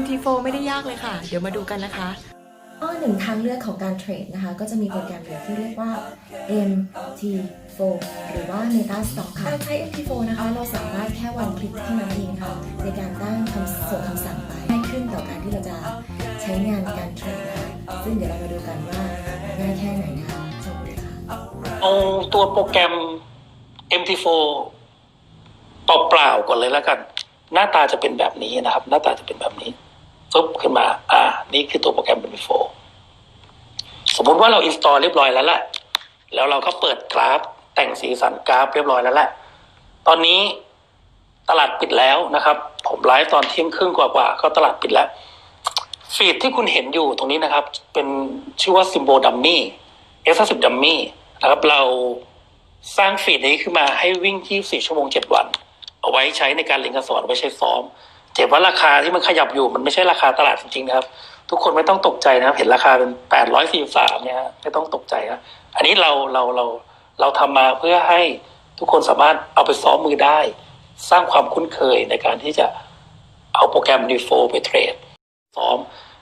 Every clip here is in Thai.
MT4 ไม่ได้ยากเลยค่ะ เดี๋ยวมาดูกันนะคะก็หนึ่งทางเลือกของการเทรดนะคะ ก็จะมีโปรแกรมหนึ่งที่เรียกว่า MT4 หรือว่า Meta Stock ค่ะการใช้ MT4 นะคะ เราสามารถแค่วันคลิกเท่านั้นเองค่ะในการตั้งคำส่งคำสั่งไปง่ายขึ้นต่อการที่เราจะใช้งานในการเทรดนะคะซึ่งเดี๋ยวเรามาดูกันว่าง่ายแค่ไหนนะคะชมเลยค่ะเอาตัวโปรแกรม MT4 เปล่าๆก่อนเลยแล้วกัน หน้าตาจะเป็นแบบนี้นะครับ หน้าตาจะเป็นแบบนี้ฟึบขึ้นมา อ่า นี่คือตัวโปรแกรม MT4 สมมุติว่าเราอินสตอลเรียบร้อยแล้วแหละ แล้วเราก็เปิดกราฟ แต่งสีสันกราฟเรียบร้อยแล้วแหละ ตอนนี้ตลาดปิดแล้วนะครับ ผมไลฟ์ตอนเที่ยงครึ่งกว่าๆก็ตลาดปิดแล้วฟีดที่คุณเห็นอยู่ตรงนี้นะครับ เป็นชื่อว่า Symbol Dummy S10 Dummy นะครับ เราสร้างฟีดนี้ขึ้นมาให้วิ่ง 24 ชั่วโมง 7 วัน เอาไว้ใช้ในการเรียนการสอนเอาไว้ใช้ซ้อมเจ็บว่าราคาที่มันขยับอยู่มันไม่ใช่ราคาตลาดจริงๆนะครับทุกคนไม่ต้องตกใจนะครับเห็นราคาเป็น843เนี่ยไม่ต้องตกใจนะอันนี้เราเราเราเราทำมาเพื่อให้ทุกคนสามารถเอาไปซ้อมมือได้สร้างความคุ้นเคยในการที่จะเอาโปรแกรม d โฟไปเทรดซ้อม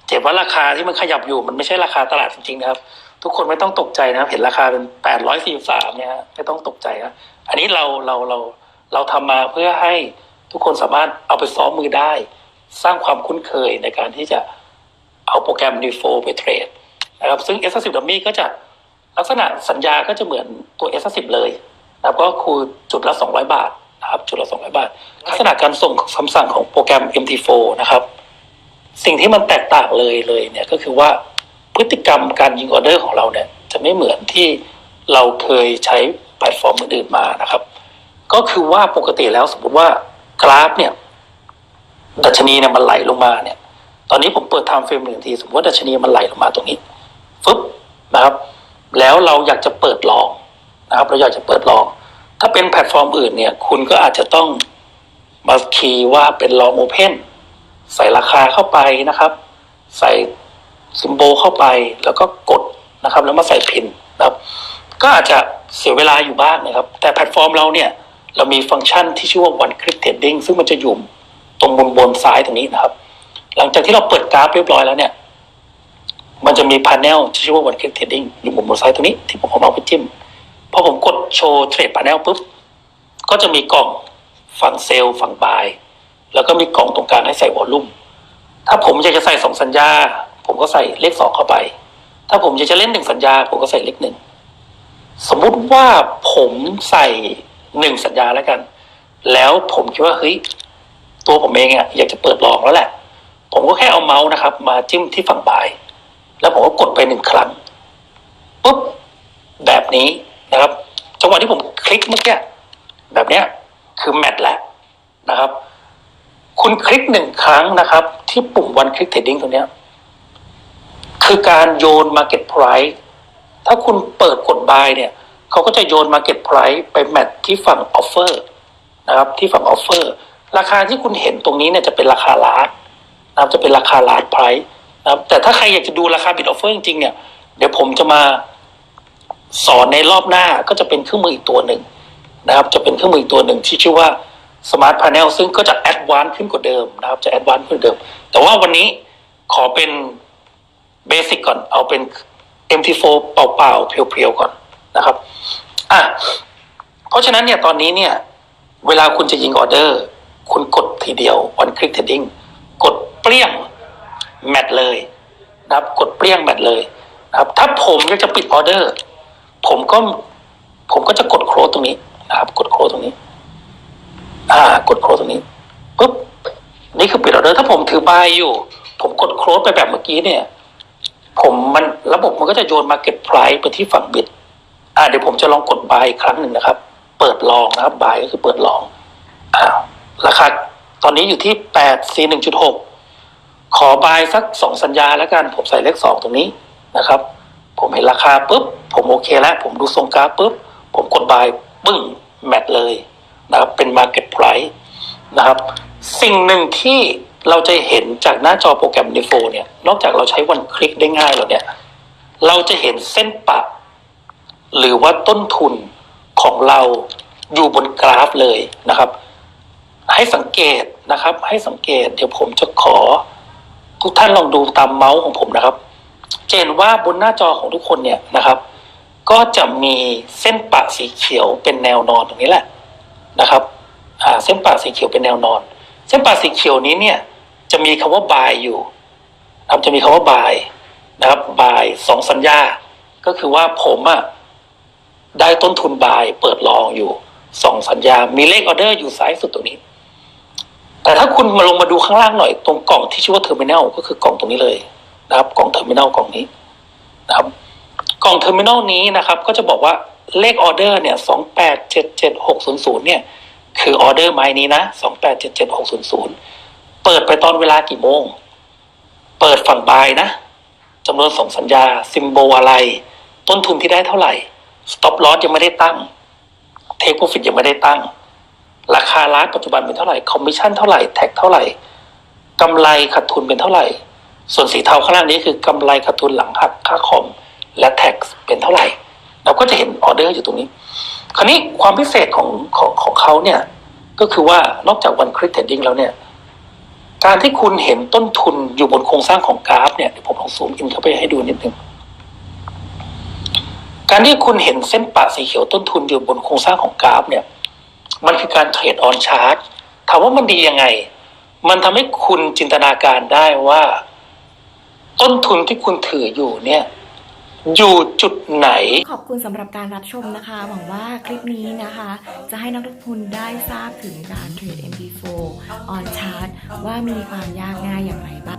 เจ็บว่าราคาที่มันขยับอยู่มันไม่ใช่ราคาตลาดจริงๆนะครับ ทุกคนไม่ต้องตกใจนะครับ เห็นราคาเป็นแปดร้อยสี่สามเนี่ยไม่ต้องตกใจนะอันนี้เราเราเราเรา เราทำมาเพื่อให้ทุกคนสามารถเอาไปซ้อมมือได้ สร้างความคุ้นเคยในการที่จะเอาโปรแกรม d โฟไปเทรดนะครับซึ่ง S 1 0 Dummy ก็จะลักษณะสัญญาก็จะเหมือนตัว S 1 0เลยนะครับก็คือจุดละ200บาทนะครับจุดละ200บาท ลักษณะการส่งคำสั่งของโปรแกรม MT4 นะครับ สิ่งที่มันแตกต่างเลยเลยเนี่ยก็คือว่าพฤติกรรมการยิงออเดอร์ของเราเนี่ย จะไม่เหมือนที่เราเคยใช้แพลตฟอร์มอื่นๆมานะครับ ก็คือว่าปกติแล้วสมมติว่ากราฟเนี่ย ดัชนีเนี่ยมันไหลลงมาเนี่ย ตอนนี้ผมเปิดไทม์เฟรมหนึ่งที สมมติว่าดัชนีมันไหลลงมาตรงนี้ฟึบนะครับ แล้วเราอยากจะเปิดลองนะครับเราอยากจะเปิดลอง ถ้าเป็นแพลตฟอร์มอื่นเนี่ย คุณก็อาจจะต้องมาคีย์ว่าเป็นลองโอเพนใส่ราคาเข้าไปนะครับ ใส่ซิมโบลเข้าไปแล้วก็กดนะครับ แล้วมาใส่พินนะครับ ก็อาจจะเสียเวลาอยู่บ้างนะครับ แต่แพลตฟอร์มเราเนี่ย เรามีฟังก์ชันที่ชื่อว่า one click trading ซึ่งมันจะอยู่ตรงบนบนซ้ายตรงนี้นะครับ หลังจากที่เราเปิดกราฟเรียบร้อยแล้วเนี่ย มันจะมีพาร์เนลที่ชื่อว่า one click trading อยู่บนบนซ้ายตรงนี้ที่ผมเอามาไปจิ้มพอผมกดโชว์เทรดพาร์เนลปุ๊บ ก็จะมีกล่องฝั่งเซลล์ฝั่งบาย แล้วก็มีกล่องตรงกลางให้ใส่วอลลุ่ม ถ้าผมอยากจะใส่สองสัญญา ผมก็ใส่เลขสองเข้าไป ถ้าผมอยากจะเล่นหนึ่งสัญญา ผมก็ใส่เลขหนึ่ง สมมุติว่าผมใส่ หนึ่งสัญญาแล้วกัน แล้วผมคิดว่าเฮ้ยตัวผมเองอะอยากจะเปิดลองแล้วแหละ ผมก็แค่เอาเมาส์นะครับ มาจิ้มที่ฝั่งบาย แล้วผมก็กดไปหนึ่งครั้งปุ๊บแบบนี้นะครับ จังหวะที่ผมคลิกเมื่อกี้แบบเนี้ยคือแมทแหละนะครับ คุณคลิกหนึ่งครั้งนะครับ ที่ปุ่ม one click trading ตรงเนี้ยคือการโยน market price ถ้าคุณเปิดกด buy เนี่ย เขาก็จะโยน market price ไปแมทที่ฝั่ง offer นะครับที่ฝั่ง offer ราคาที่คุณเห็นตรงนี้เนี่ยจะเป็นราคาลานนะครับจะเป็นราคาลาน price นะครับแต่ถ้าใครอยากจะดูราคา bid offer จริงๆเนี่ย เดี๋ยวผมจะมาสอนในรอบหน้าก็จะเป็นเครื่องมืออีกตัวหนึ่งนะครับ จะเป็นเครื่องมืออีกตัวหนึ่งที่ชื่อว่า Smart Panel ซึ่งก็จะแอดวานซ์ขึ้นกว่าเดิมนะครับ จะแอดวานซ์ขึ้นเดิม แต่ว่าวันนี้ขอเป็นเบสิกก่อนเอาเป็น MT4 เปล่าๆเพียวๆก่อน นะครับอะเพราะฉะนั้นเนี่ยตอนนี้เนี่ย เวลาคุณจะยิงออเดอร์ คุณกดทีเดียว one click trading กดเปรี้ยงแมทเลยนะครับ กดเปรี้ยงแมทเลยนะครับ ถ้าผมอยากจะปิดออเดอร์ ผมก็ ผมก็จะกดโคลดตรงนี้นะครับ กดโคลดตรงนี้ อ่า กดโคลดตรงนี้ปุ๊บนี่คือปิดออเดอร์ถ้าผมถือบายอยู่ ผมกดโคลดไปแบบเมื่อกี้เนี่ย ผมมันระบบมันก็จะโยนมาเก็ตไพร์ไปที่ฝั่งบิด อ่าเดี๋ยวผมจะลองกดบายอีกครั้งหนึ่งนะครับ เปิดลองนะครับบายก็คือเปิดลองอ่าราคาตอนนี้อยู่ที่แปดสี่หนึ่งจุดหกขอบายสักสองสัญญาแล้วกันผมใส่เลขสองตรงนี้นะครับ ผมเห็นราคาปุ๊บ ผมโอเคแล้ว ผมดูทรงกราฟปุ๊บ ผมกดบายปึ้งแมทเลยนะครับเป็น Market Price นะครับสิ่งหนึ่งที่เราจะเห็นจากหน้าจอโปรแกรม n โฟเนี่ย นอกจากเราใช้วันคลิกได้ง่ายแล้วเนี่ย เราจะเห็นเส้นปะ หรือว่าต้นทุนของเราอยู่บนกราฟเลยนะครับ ให้สังเกตนะครับ ให้สังเกต เดี๋ยวผมจะขอ ทุกท่านลองดูตามเมาส์ของผมนะครับเห็นว่าบนหน้าจอของทุกคนเนี่ยนะครับ ก็จะมีเส้นปะสีเขียวเป็นแนวนอนตรงนี้แหละนะครับเส้นปะสีเขียวเป็นแนวนอน เส้นปะสีเขียวนี้เนี่ย จะมีคำว่าบายอยู่นะครับจะมีคำว่าบายนะครับบายสองสัญญา ก็คือว่าผมอะ ได้ต้นทุนบายเปิดลองอยู่สองสัญญา มีเลขออเดอร์อยู่ซ้ายสุดตรงนี้ แต่ถ้าคุณมาลงมาดูข้างล่างหน่อย ตรงกล่องที่ชื่อว่าเทอร์มินัลก็คือกล่องตรงนี้เลยนะครับกล่องเทอร์มินัลกล่องนี้นะครับกล่องเทอร์มินัลนี้นะครับ ก็จะบอกว่าเลขออเดอร์เนี่ยสองแปดเจ็ดเจ็ดหกศูนย์ศูนย์เนี่ย คือออเดอร์ไม้นี้นะสองแปดเจ็ดเจ็ดหกศูนย์ศูนย์เปิดไปตอนเวลากี่โมง เปิดฝั่งบายนะจำนวนส่งสัญญา ซิมโบลอะไร ต้นทุนที่ได้เท่าไหร่ สต็อปลอสยังไม่ได้ตั้งเทคโปรฟิตยังไม่ได้ตั้ง ราคาร้านปัจจุบันเป็นเท่าไหร่คอมมิชชั่นเท่าไหร่แท็กเท่าไหร่กำไรขาดทุนเป็นเท่าไหร่ ส่วนสีเทาข้างล่างนี้คือกำไรขาดทุนหลังหักค่าคอมและแท็กเป็นเท่าไหร่ เราก็จะเห็นออเดอร์อยู่ตรงนี้ คราวนี้ความพิเศษของของของเขาเนี่ยก็คือว่านอกจากวันคลิกเทดดิ้งแล้วเนี่ยการที่คุณเห็นต้นทุนอยู่บนโครงสร้างของกราฟเนี่ยเดี๋ยวผมลองซูมอินเข้าไปให้ดูนิดนึง การที่คุณเห็นเส้นปะสีเขียวต้นทุนอยู่บนโครงสร้างของกราฟเนี่ย มันคือการเทรดออนชาร์ตถามว่ามันดียังไง มันทำให้คุณจินตนาการได้ว่า ต้นทุนที่คุณถืออยู่เนี่ย อยู่จุดไหน ขอบคุณสำหรับการรับชมนะคะ หวังว่าคลิปนี้นะคะ จะให้นักลงทุนได้ทราบถึงการเทรด MT4 on chart ว่ามีความยากง่ายอย่างไรบ้าง